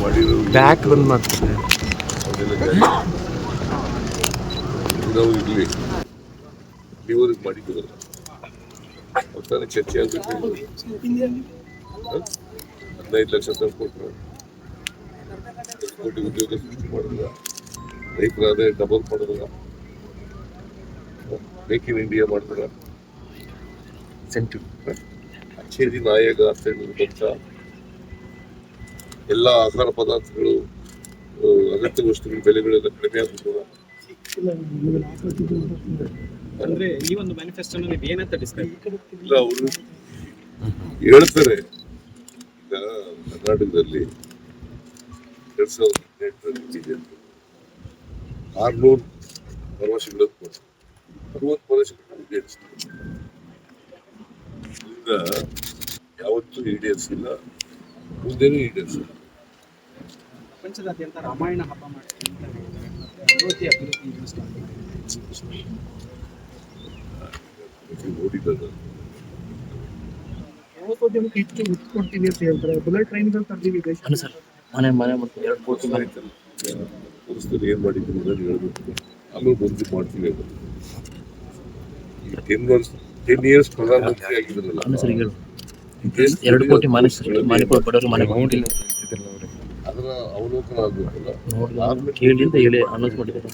ಮಾಡಿರೋ ಬ್ಯಾಕ್ ಬಂದ್ ಮಾಡ್ತಾರೆ ಅದೆಲ್ಲ ಜಾಸ್ತಿ. ನಾವು ಇರ್ಲಿ ನೀವರಿಗೆ ಮಾಡಿದ್ದೀರಲ್ಲ ಅವತ್ತಾನೆ ಚರ್ಚೆ ಆಗಬೇಕು ಹದಿನೈದು ಲಕ್ಷ ತಂದು ಕೊಟ್ಟರು ಕೋಟಿ ಉದ್ಯೋಗ ಸೃಷ್ಟಿ ಮಾಡಿದ್ರ ರೈತರ ಆದಾಯ ಡಬಲ್ ಮಾಡಿದ್ರ ಮೇಕ್ ಇನ್ ಇಂಡಿಯಾ ಮಾಡಿದ್ರ ಸೆಂಟಿವ್ ಅಚ್ಚೇರಿ ನಾಯಕ ಅಂತ ಹೇಳಿ ಬಂತ ಎಲ್ಲ ಆಹಾರ ಪದಾರ್ಥಗಳು ಅಗತ್ಯ ವಸ್ತುಗಳ ಬೆಲೆಗಳೆಲ್ಲ ಕಡಿಮೆ ಆಗುತ್ತೆ ಅಂದ್ರೆ ಈ ಒಂದು ಮ್ಯಾನಿಫೆಸ್ಟೋನಲ್ಲಿ ಏನಂತ ಇಲ್ಲ ಅವರು ಹೇಳ್ತಾರೆ. ಈಗ ಕರ್ನಾಟಕದಲ್ಲಿ ಎರಡ್ ಸಾವಿರದ ಹದಿನೆಂಟರಲ್ಲಿ ಆರ್ನೂರು ಭರವಸೆಗಳನ್ನು ಕೊಟ್ಟು ಅರವತ್ತು ಭರವಸೆಗಳನ್ನು ಈಡೇರಿಸಿದ್ರು ಈಗ ಯಾವತ್ತೂ ಈಡೇರಿಸಿಲ್ಲ ಮುಂದೆನೂ ಈಡೇರಿಸಿಲ್ಲ ಪ್ರಪಂಚದಾದ್ಯಂತ ರಾಮಾಯಣ ಹಬ್ಬ ಮಾಡ್ತೀವಿ ಅಂತ ಹೇಳ್ತಾರೆ. ಮತ್ತೆ ಅಭಿವೃದ್ಧಿ ಪ್ರವಾಸೋದ್ಯಮಕ್ಕೆ ಹೆಚ್ಚು ಒತ್ತು ಕೊಡ್ತೀನಿ ಅಂತ ಹೇಳ್ತಾರೆ. ಬುಲೆಟ್ ಟ್ರೈನ್ಗಳು ತರ್ತೀವಿ ದೇಶ ಸರ್ ಮನೆ ಮನೆ ಮತ್ತೆ ಎರಡು ಕೋಟಿ ಪೊಲೀಸರು ಏನ್ ಮಾಡಿದ್ರು ಅನ್ನೋದು ಹೇಳ್ಬೇಕು ಆಮೇಲೆ ಬಂದು ಮಾಡ್ತೀವಿ ಟೆನ್ ವರ್ಷ ಟೆನ್ ಇಯರ್ಸ್ ಪ್ರಧಾನಮಂತ್ರಿ ಆಗಿದ್ರಲ್ಲ. ಎರಡು ಕೋಟಿ ಮನೆ ಮನೆ ಬಡವ್ರಿಗೆ ಮನೆ ಕೊಟ್ಟಿಲ್ಲ. ಅದರ ಅವಲೋಕನ ಆಗಬೇಕಲ್ಲ ನೋಡಿ ಕೇಳಿ ಅಂತ ಹೇಳಿ ಅನೌನ್ಸ್ ಮಾಡಿದ್ದಾರೆ.